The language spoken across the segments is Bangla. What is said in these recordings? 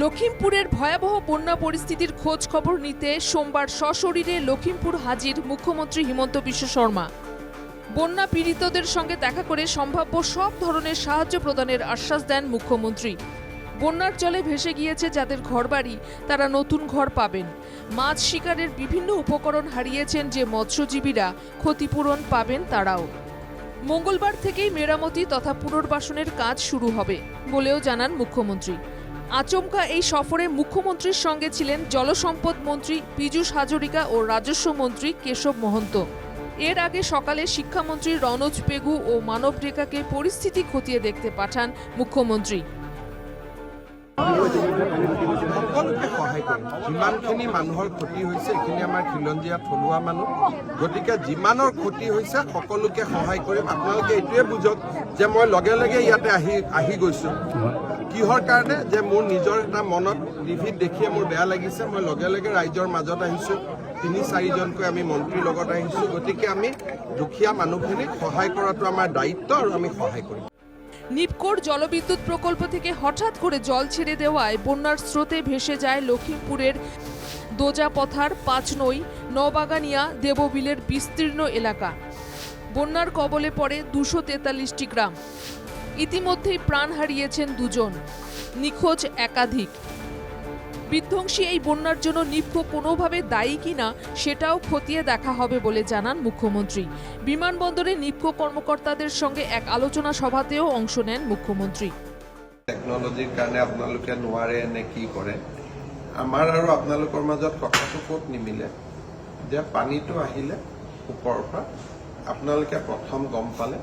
লখিমপুরের ভয়াবহ বন্যা পরিস্থিতির খোঁজ খবর নিতে সোমবার সশরীরে লখিমপুর হাজির মুখ্যমন্ত্রী হিমন্ত বিশ্ব শর্মা। বন্যা পীড়িতদের সঙ্গে দেখা করে সম্ভাব্য সব ধরনের সাহায্য প্রদানের আশ্বাস দেন মুখ্যমন্ত্রী। বন্যার জলে ভেসে গিয়েছে যাদের ঘরবাড়ি, তারা নতুন ঘর পাবেন। মাছ শিকারের বিভিন্ন উপকরণ হারিয়েছেন যে মৎস্যজীবীরা ক্ষতিপূরণ পাবেন তারাও। মঙ্গলবার থেকেই মেরামতি তথা পুনর্বাসনের কাজ শুরু হবে বলেও জানান মুখ্যমন্ত্রী। আচমকা এই সফরে মুখ্যমন্ত্রীর সঙ্গে ছিলেন জলসম্পদ মন্ত্রী পীযূষ হাজরিকা ও রাজস্ব মন্ত্রী কেশব মহন্ত। এর আগে সকালে শিক্ষামন্ত্রী রনোজ পেগু ও মানব ডেকাকে পরিস্থিতি খতিয়ে দেখতে পাঠান মুখ্যমন্ত্রী। সকলোকে সহায় কৰিম যিমানখিনি মানুহৰ ক্ষতি হৈছে, এইখিনি আমাৰ খিলঞ্জীয়া থলুৱা মানুহ। গতিকে যিমানৰ ক্ষতি হৈছে, সকলোকে সহায় কৰিম। আপোনালোকে এইটোৱে বুজক যে মই লগে লগে ইয়াতে আহি আহি গৈছোঁ। কিহৰ কাৰণে? যে মোৰ নিজৰ এটা মনত টিভিত দেখিয়ে মোৰ বেয়া লাগিছে। মই লগে লগে ৰাইজৰ মাজত আহিছোঁ। তিনি, চাৰিজনকৈ আমি মন্ত্ৰীৰ লগত আহিছোঁ। গতিকে আমি দুখীয়া মানুহখিনিক সহায় কৰাটো আমাৰ দায়িত্ব আৰু আমি সহায় কৰিম। নিপকোর জলবিদ্যুৎ প্রকল্প থেকে হঠাৎ করে জল ছেড়ে দেওয়ায় বন্যার স্রোতে ভেসে যায় লক্ষ্মীপুরের দোজাপথার, পাঁচনই, নবাগানিয়া, দেববিলের বিস্তীর্ণ এলাকা। বন্যার কবলে পড়ে দুশো তেতাল্লিশটি গ্রাম। ইতিমধ্যেই প্রাণ হারিয়েছেন দুজন। নিখোঁজ একাধিক। বিধ্বংসী এই বন্যার জন্য নিপকো কোনোভাবে দায়ী কিনা সেটাও খতিয়ে দেখা হবে বলে জানান মুখ্যমন্ত্রী। বিমানবন্দরে নিপকো কর্মকর্তাদের সঙ্গে এক আলোচনা সভাতেও অংশ নেন মুখ্যমন্ত্ৰী টেকনলজিৰ কাৰণে আপোনালোকে নোৱাৰে নে কি কৰে? আমাৰ আৰু আপোনালোকৰ মাজত কথাটো ক'ত নিমিলে? যে পানীটো আহিলে ওপৰৰ পৰা, আপোনালোকে প্ৰথম গম পালে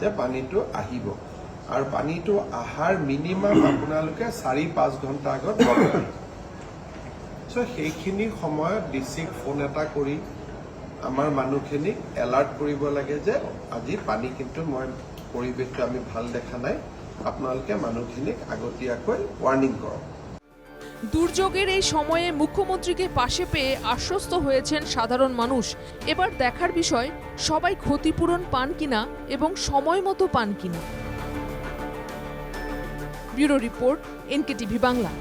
যে পানীটো আহিব। আৰু পানীটো অহাৰ মিনিমাম আপোনালোকে চাৰি পাঁচ ঘণ্টা আগত চ' সেইখিনি সময়ত ডিচিক ফোন এটা কৰি আমাৰ মানুহখিনিক এলাৰ্ট কৰিব লাগে যে আজি পানী কিন্তু মই পৰিৱেশটো আমি ভালো দেখা নাই। আপোনালোকে মানুহখিনিক আগতীয়াকৈ ৱাৰ্ণিং কৰক। দুর্যোগের এই সময়ে মুখ্যমন্ত্রীকে পাশে পেয়ে আশ্বস্ত হয়েছেন সাধারণ মানুষ। এবার দেখার বিষয়, সবাই ক্ষতিপূরণ পান কিনা এবং সময় মতো পান কিনা। Bureau report, NKTV Bangla.